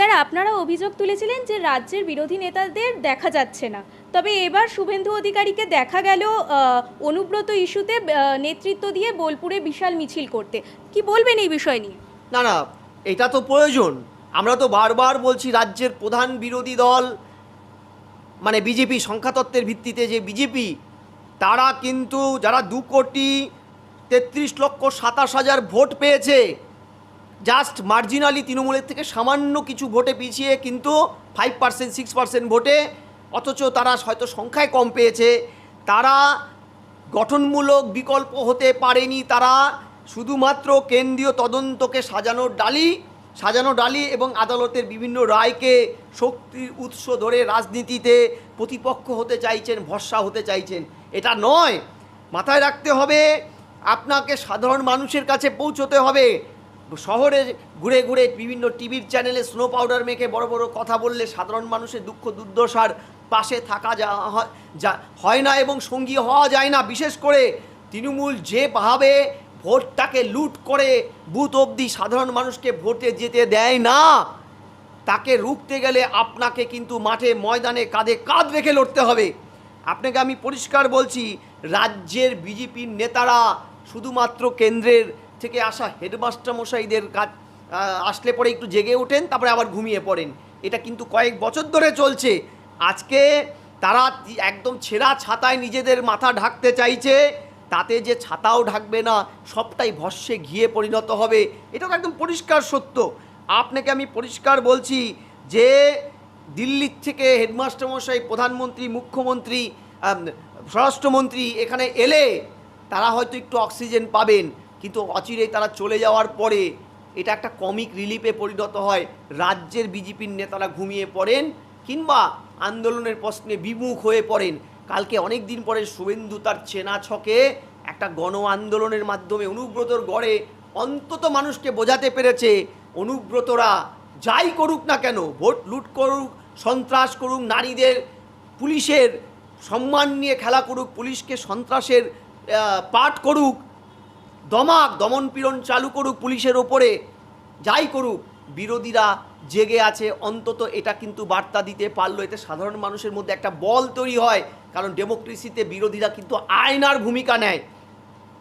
Sir, আপনারা অভিযোগ তুলেছিলেন যে রাজ্যের বিরোধী নেতাদের দেখা যাচ্ছে না। তবে এবার শুভেন্দু অধিকারীকে দেখা গেল অনুব্রত ইস্যুতে নেতৃত্ব দিয়ে বোলপুরে বিশাল মিছিল করতে। কি বলবেন এই বিষয় নিয়ে? না না, এটা তো প্রয়োজন। আমরা তো বারবার বলছি রাজ্যের প্রধান বিরোধী দল মানে বিজেপি, সংখ্যাতত্ত্বের ভিত্তিতে যে বিজেপি, তারা কিন্তু যারা দু কোটি তেত্রিশ লক্ষ সাতাশ হাজার ভোট পেয়েছে জাস্ট মার্জিনালি তৃণমূলের থেকে সামান্য কিছু ভোটে পিছিয়ে কিন্তু ফাইভ পার্সেন্ট সিক্স পার্সেন্ট ভোটে, অথচ তারা হয়তো সংখ্যায় কম পেয়েছে। তারা গঠনমূলক বিকল্প হতে পারেনি। তারা শুধুমাত্র কেন্দ্রীয় তদন্তকে সাজানোর ডালি, সাজানো ডালি এবং আদালতের বিভিন্ন রায়কে শক্তির উৎস ধরে রাজনীতিতে প্রতিপক্ষ হতে চাইছেন, ভরসা হতে চাইছেন। এটা নয়। মাথায় রাখতে হবে, আপনাকে সাধারণ মানুষের কাছে পৌঁছতে হবে। শহরে ঘুরে ঘুরে বিভিন্ন টিভির চ্যানেলে স্নো পাউডার মেখে বড় বড় কথা বললে সাধারণ মানুষের দুঃখ, দুর্দশার পাশে থাকা যা হয়- না এবং সঙ্গী হওয়া যায় না। বিশেষ করে তৃণমূল যেভাবে ভোটটাকে লুট করে বুথ অবধি সাধারণ মানুষকে ভোটে যেতে দেয় না, তাকে রুখতে গেলে আপনাকে কিন্তু মাঠে, ময়দানে কাঁধে কাঁধ রেখে লড়তে হবে। আপনাকে আমি পরিষ্কার বলছি, রাজ্যের বিজেপির নেতারা শুধুমাত্র কেন্দ্রের থেকে আসা হেডমাস্টার মশাইদের কাজ আসলে পরে একটু জেগে ওঠেন, তারপরে আবার ঘুমিয়ে পড়েন। এটা কিন্তু কয়েক বছর ধরে চলছে। আজকে তারা একদম ছেঁড়া ছাতায় নিজেদের মাথা ঢাকতে চাইছে, তাতে যে ছাতাও ঢাকবে না, সবটাই ভস্যে ঘিয়ে পরিণত হবে। এটা তো একদম পরিষ্কার সত্য। আপনাকে আমি পরিষ্কার বলছি যে, দিল্লির থেকে হেডমাস্টার মশাই, প্রধানমন্ত্রী, মুখ্যমন্ত্রী স্বরাষ্ট্রমন্ত্রী এখানে এলে তারা হয়তো একটু অক্সিজেন পাবেন। কিন্তু অচিরেই তারা চলে যাওয়ার পরে এটা একটা কমিক রিলিফে পরিণত হয়। রাজ্যের বিজেপির নেতারা ঘুমিয়ে পড়েন কিংবা আন্দোলনের প্রশ্নে বিমুখ হয়ে পড়েন। কালকে অনেক দিন পরে শুভেন্দু তার চেনা ছকে একটা গণ আন্দোলনের মাধ্যমে অনুব্রতর গড়ে অন্তত মানুষকে বোঝাতে পেরেছে, অনুব্রতরা যাই করুক না কেন, ভোট লুট করুক, সন্ত্রাস করুক, নারীদের পুলিশের সম্মান নিয়ে খেলা করুক, পুলিশকে সন্ত্রাসের পাঠ করুক দমাক দমন পীড়ন চালু করুক পুলিশের ওপরে। যাই করুক, বিরোধীরা জেগে আছে, অন্তত এটা কিন্তু বার্তা দিতে পারল। এতে সাধারণ মানুষের মধ্যে একটা বল তৈরি হয়, কারণ ডেমোক্রেসিতে বিরোধীরা কিন্তু আয়নার ভূমিকা নেয়।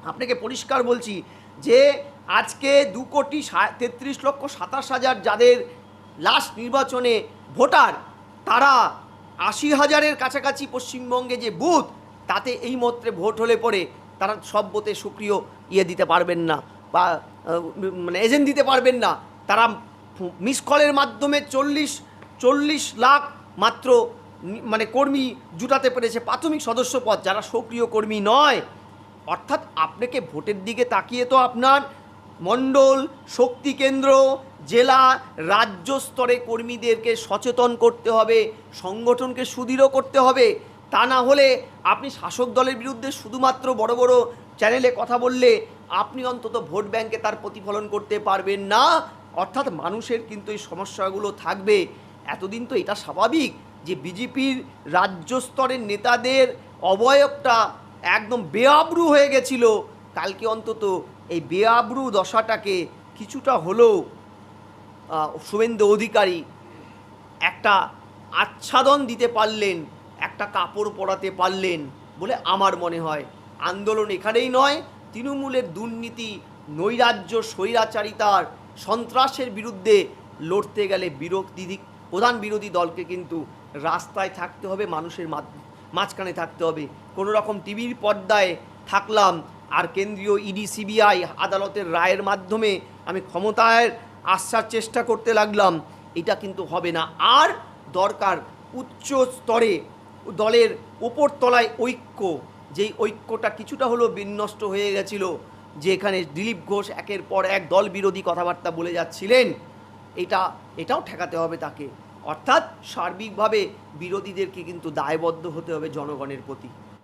আপনাকে পরিষ্কার বলছি যে, আজকে দু কোটি তেত্রিশ লক্ষ সাতাশ হাজার যাদের লাস্ট নির্বাচনে ভোটার, তারা আশি হাজারের কাছাকাছি পশ্চিমবঙ্গে যে বুথ, তাতে এই মত্রে ভোট হলে পরে তারা সব বোতে সক্রিয় ইয়ে দিতে পারবেন না বা মানে এজেন্ট দিতে পারবেন না। তারা মিস কলের মাধ্যমে চল্লিশ চল্লিশ লাখ মাত্র মানে কর্মী জুটাতে পেরেছে প্রাথমিক সদস্য পদ, যারা সক্রিয় কর্মী নয়। অর্থাৎ আপনাকে ভোটের দিকে তাকিয়ে তো আপনার মণ্ডল, শক্তি কেন্দ্র, জেলা, রাজ্য স্তরে কর্মীদেরকে সচেতন করতে হবে, সংগঠনকে সুদৃঢ় করতে হবে। তা না হলে আপনি শাসক দলের বিরুদ্ধে শুধুমাত্র বড় বড় চ্যানেলে কথা বললে আপনি অন্তত ভোট ব্যাংকে তার প্রতিফলন করতে পারবেন না। অর্থাৎ মানুষের কিন্তু এই সমস্যাগুলো থাকবে। এতদিন তো এটা স্বাভাবিক যে বিজেপির রাজ্য স্তরের নেতাদের অবয়বটা একদম বেআব্রু হয়ে গেছিল। কালকে অন্তত এই বেআব্রু দশাটাকে কিছুটা হলেও শুভেন্দু অধিকারী একটা আচ্ছাদন দিতে পারলেন। একটা কাপড় পরাতে পারলেন বলে আমার মনে হয়। আন্দোলন এখানেই নয়, তৃণমূলের দুর্নীতি, নৈরাজ্য, স্বৈরাচারিতার সন্ত্রাসের বিরুদ্ধে লড়তে গেলে বিরোধী প্রধান বিরোধী দলকে কিন্তু রাস্তায় থাকতে হবে, মানুষের মাঝখানে থাকতে হবে। কোনো রকম টিভির পর্দায় থাকলাম আর কেন্দ্রীয় ইডি, সিবিআই আদালতের রায়ের মাধ্যমে আমি ক্ষমতায় আসার চেষ্টা করতে লাগলাম, এটা কিন্তু হবে না। আর দরকার উচ্চ স্তরে দলের ওপর তলায় ঐক্য। যেই ঐক্যটা কিছুটা হলেও বিনষ্ট হয়ে গেছিল, যে এখানে দিলীপ ঘোষ একের পর এক দল বিরোধী কথাবার্তা বলে যাচ্ছিলেন, এটা, এটাও ঠেকাতে হবে তাকে। অর্থাৎ সার্বিকভাবে বিরোধীদেরকে কিন্তু দায়বদ্ধ হতে হবে জনগণের প্রতি।